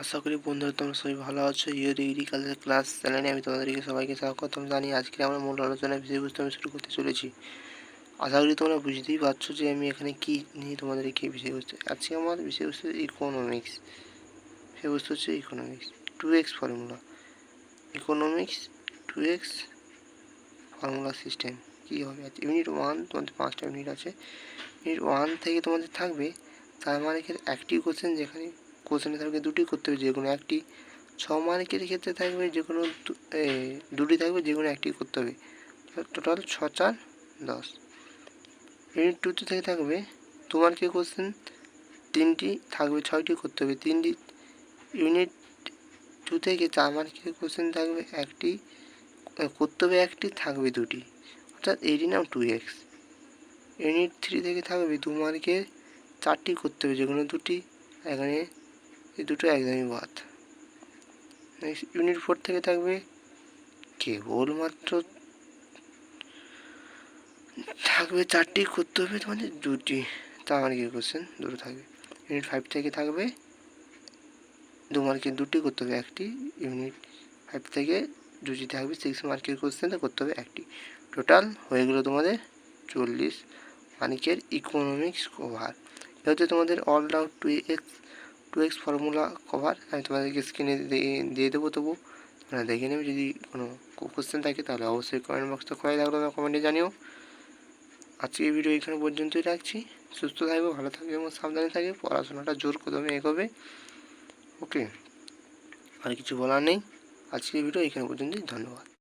আশা করি বন্ধুরা তোমরা সবাই ভালো আছো। ইউর এগ্রিকালচার ক্লাস চ্যানেলে আমি তোমাদেরকে সবাইকে স্বাগতম জানি আজকে আমরা মূল আলোচনার বিষয়বস্তু আমি শুরু করতে চলেছি। আশা করি তোমরা বুঝতেই পারছ যে আমি এখানে কী নিয়ে তোমাদেরকে বিষয়বস্তু আজকে আমার বিষয়বস্তু ইকোনমিক্স বিষয়বস্তু হচ্ছে economics two X formula economics two X formula system কী হবে? আচ্ছা ইউনিট ওয়ান তোমাদের পাঁচটা ইউনিট আছে। ইউনিট ওয়ান থেকে তোমাদের থাকবে। তার মার্কের একটি কোশ্চেন যেখানে কোশ্চেনে থাকবে দুটি করতে হবে যে কোনো একটি ছ মার্কের ক্ষেত্রে থাকবে যে কোনো দুটি থাকবে যে কোনো একটি করতে হবে। টোটাল ছ, চার, দশ। ইউনিট টুতে থেকে থাকবে দু মার্কের কোশ্চেন, তিনটি থাকবে, ছয়টি করতে হবে। তিনটি ইউনিট টু থেকে চার মার্কের কোশ্চেন থাকবে, একটি করতে হবে একটি, থাকবে দুটি। অর্থাৎ এটি নাম টু এক্স ইউনিট থ্রি থেকে থাকবে দু মার্কের চারটি করতে হবে যে কোনো দুটি। এখানে এই দুটো একদমই বাদ। নেক্সট ইউনিট ফোর থেকে থাকবে কেবলমাত্র থাকবে চারটি করতে হবে তোমাদের দুটি। তা মানে কি কোশ্চেন দুটো থাকবে। ইউনিট ফাইভ থেকে থাকবে দু মার্কের দুটি করতে হবে একটি। ইউনিট ফাইভ থেকে দুটি থাকবে সিক্স মার্কের কোশ্চেনটা করতে হবে একটি। টোটাল হয়ে গেলো তোমাদের চল্লিশ মার্কের ইকোনমিক্স কভার এটা হচ্ছে তোমাদের all out two X two X formula cover আমি তোমাদেরকে স্ক্রিনে দিয়ে দেবো তবু তোমরা দেখে নেবে যদি কোনো কোশ্চেন থাকে, তাহলে অবশ্যই কমেন্ট বক্সটা খোলাই থাকলে আমার কমেন্টে জানিও। আজকে এই ভিডিও এখানে পর্যন্তই রাখছি। সুস্থ থাকবে ভালো থাকবে এবং সাবধানে থাকবে পড়াশোনাটা জোর কদমে এগোবে। ওকে আর কিছু বলার নেই। আজকের ভিডিও এখানে পর্যন্তই, ধন্যবাদ।